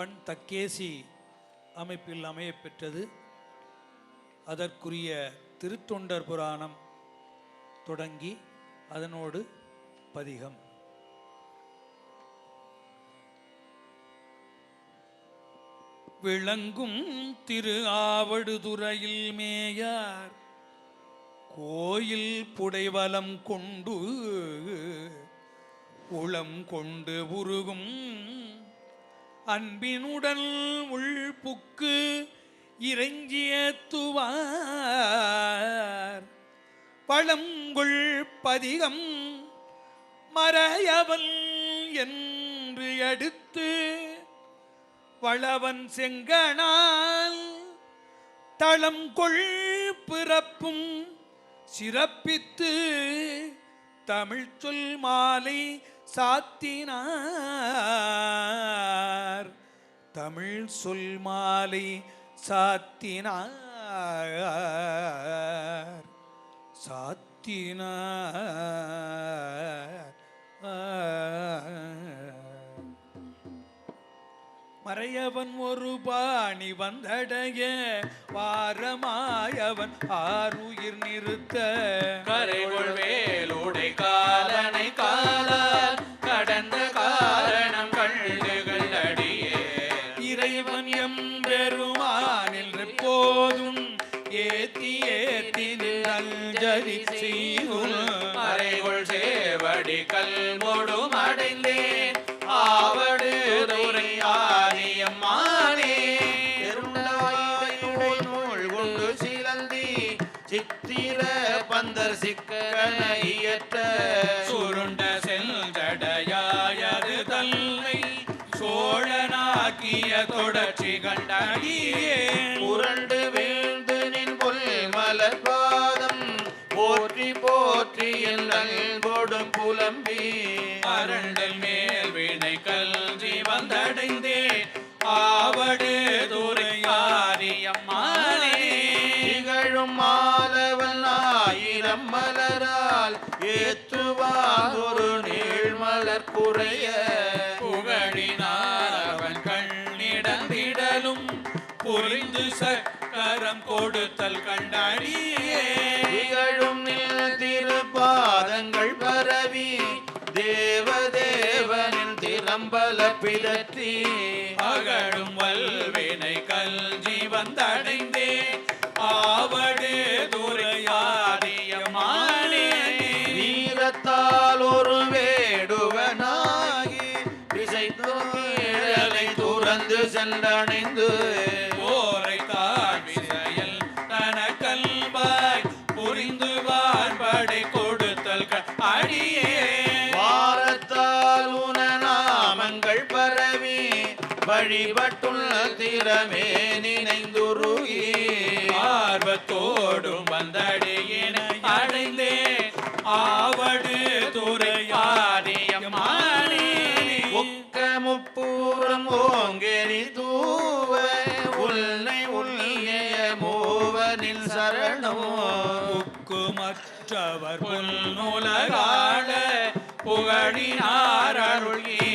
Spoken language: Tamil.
பண் தக்கேசி அமைப்பில் அமைய பெற்றது. அதற்குரிய திருத்தொண்டர் புராணம் தொடங்கி அதனோடு பதிகம். விளங்கும் திரு ஆவடுதுறையில் மேயார் கோயில் புடைவலம் கொண்டு உளம் கொண்டு உருகும் அன்பினுடன் உள்புக்கு இறைஞ்சியத்துவார் பழங்குள் பதிகம் மறையவன் என்று எடுத்து வளவன் செங்கனால் தளம் கொள் பிறப்பும் சிறப்பித்து தமிழ் சொல் மாலை சாத்தினார். தமிழ் சொல் மாலை சாத்தினார். சாத்தினார். மறையவன் ஒரு பாணி வந்தடைய வாரமாயவன் ஆறுயிர் நிறுத்த. கரைகொள் வேலோடை கால ஏத்தி ஏத்தி அஞ்சலி செய்தும் அறைகொள் சேவடி கல்மொடும் அடைந்தேன். ஆவடு துறை ஆரியம்மானே நூல் கொண்டு சிலந்தி சித்திர பந்தர் சிக்கனையற்ற சுருண்ட செல்ஜடையாயது தல்லை சோழனாக்கிய தொடர்ச்சி கண்டடியே புரண்டு வே மலர் பாதம் போற்றி போற்றி என் அன்போடும் புலம்பி அரண்டல் மேல் வினை கல்வி வந்தடைந்தே ஆவடு துறையாரியம்மானே திகழும் மாலவன் ஆயிரம் மலரால் ஏற்றுவார் ஒரு நீழ்மலர் குறைய. சக்கரம் கொடுத்தல் கண்டடியே. திகழும் நில் திருப்பாதங்கள் பரவி தேவதேவனின் திறம்பல பிதற்றி அகழும் வல்வினை கல்வி வந்தடைந்தே ஆவடு துறையாரியம்மானே வீரத்தால் ஒரு வேடுவனாகி திசைத்தோழலை துறந்து சென்றடைந்து. வழிபட்டுள்ள திறமே நினைந்துருகி ஆர்வத்தோடும் வந்தடையினை அடைந்தே ஆவடு துறையாரியமானி ஒக்க முப்பூரம் ஓங்கெரி தூவ உள்ளை உள்ளிய மூவனில் சரணோ உக்கு புல் நூலகால புகழினார் அருள்கி